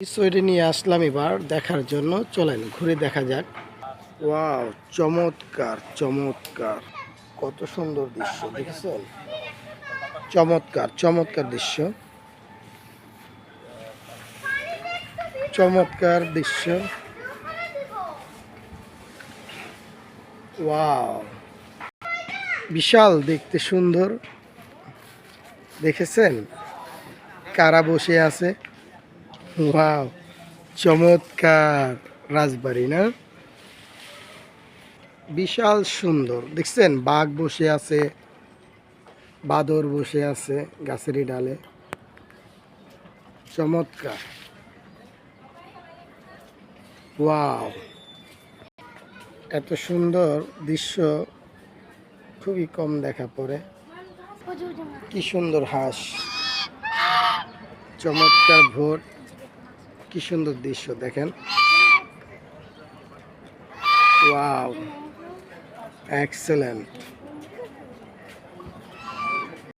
বিষয়টি নিয়ে আসলাম এবার দেখার জন্য। চলেন, ঘুরে দেখা যাক। ওয়াও, চমৎকার চমৎকার। কত সুন্দর দৃশ্য, দেখেছেন? চমৎকার চমৎকার দৃশ্য। চমৎকার দৃশ্য। ওয়াও। বিশাল, দেখতে সুন্দর। দেখেছেন? কারা বসে আছে? ওয়াও চমৎকার রাজবাড়ি, না? বিশাল সুন্দর। দেখছেন, বাঘ বসে আছে, বাদর বসে আছে গাছেরই ডালে। চমৎকার। ওয়াও এত সুন্দর দৃশ্য, খুবই কম দেখা পড়ে। কি সুন্দর হাঁস। চমৎকার ভোট। কি সুন্দর দৃশ্য দেখেন। Wow excellent